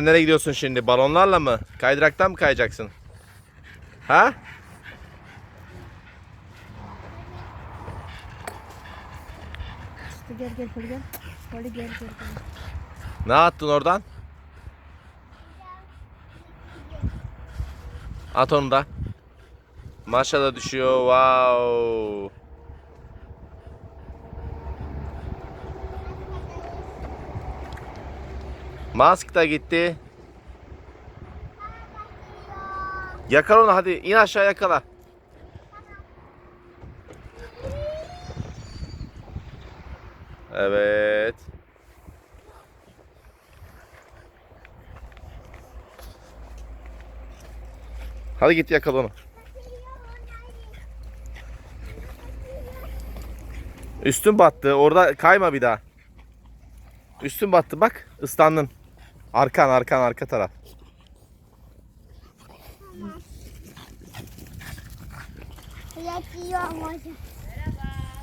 Nereye gidiyorsun şimdi? Balonlarla mı? Kaydıraktan mı kayacaksın? Ha? İşte gel gel şöyle gel. Şöyle gel gel. gel. Ne attın oradan? At onu da. Maşa da düşüyor. Wow. Mask da gitti. Yakala onu hadi. in aşağı yakala. Evet. Hadi git yakala onu. Üstün battı. Orada kayma bir daha. Üstün battı bak. ıslandın. Arkan arkan arka taraf.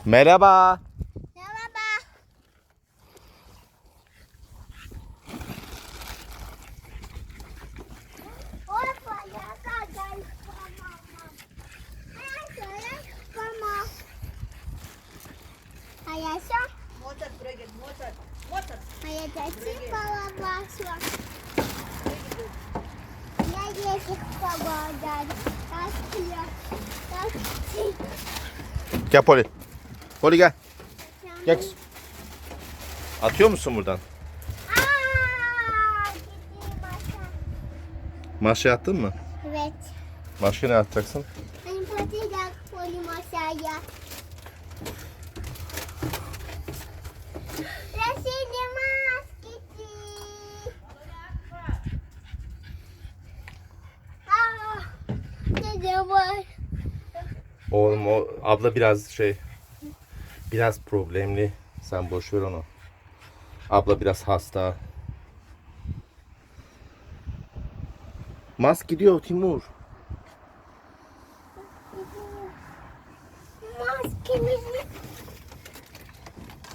Merhaba. Merhaba. Tamam. Hayır, Motor buraya gel motor. Ne geçik babadan? Kaç kilo? Kaç kilo? Gel Poli. Poli gel. Gel kızım. Atıyor musun buradan? Aa, gideyim aşağı. Maşa attın mı? Evet. Başka ne atacaksın? Hani patiler koyayım aşağıya. Resimimiz gitti. Aa, ne de var? Oğlum o abla biraz şey biraz problemli. Sen boş ver onu. Abla biraz hasta. Mask gidiyor Timur. Maskemiz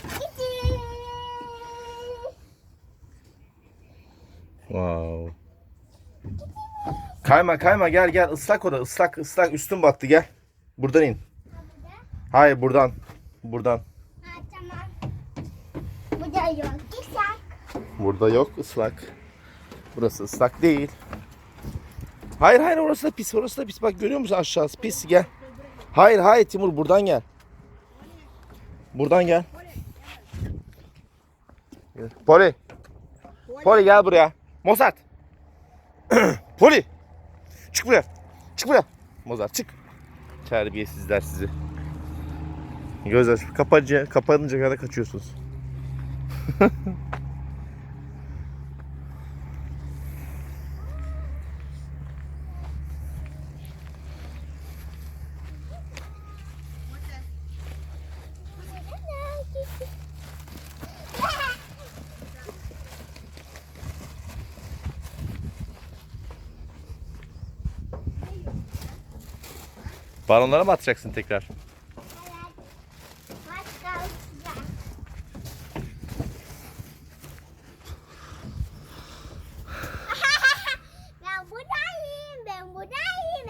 gitti. Wow. Kayma kayma gel gel ıslak o da ıslak ıslak üstün battı gel. Buradan in. Hayır buradan. Buradan. Ha, tamam. Bu da yok. Güzel. Burada yok ıslak. Burası ıslak değil. Hayır hayır orası da pis orası da pis. Bak görüyor musun aşağısı pis gel. Hayır hayır Timur buradan gel. Buradan gel. Poli. Poli gel buraya. Mozart. Poli. Çık buraya. Çık buraya. Mozart çık. Terbiyesizler sizi. Göz aç. Kapatınca, kapanınca kadar kaçıyorsunuz. Balonlara mı atacaksın tekrar?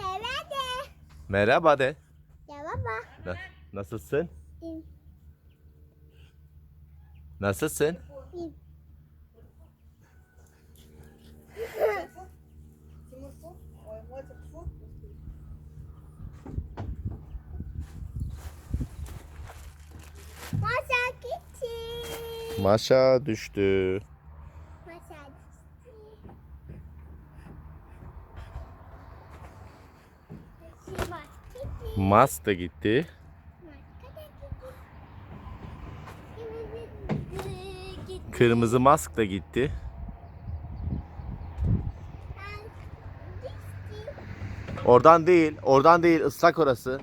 Evet de. Merhaba de. Ya baba. Na- Nasılsın? İyiyim. Nasılsın? İyiyim. Timur fu. Ой, motor fu. Masa gitti. Maşa düştü. Gitti. Mas da gitti. Kırmızı mask da gitti. Oradan değil, oradan değil, ıslak orası.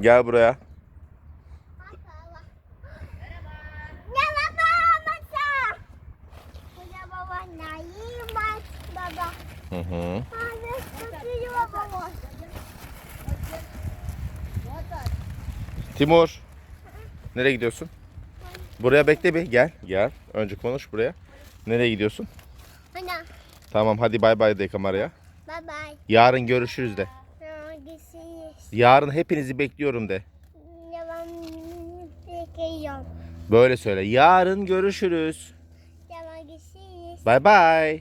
Gel buraya. Hı hı. Timur. Nereye gidiyorsun? Buraya bekle bir gel. Gel. Önce konuş buraya. Nereye gidiyorsun? Ana. Tamam hadi bay bay de kameraya. Bye bye. Yarın görüşürüz de. Yarın hepinizi bekliyorum de. Devam bekliyorum. Böyle söyle. Yarın görüşürüz. Devam görüşürüz. Bay bay.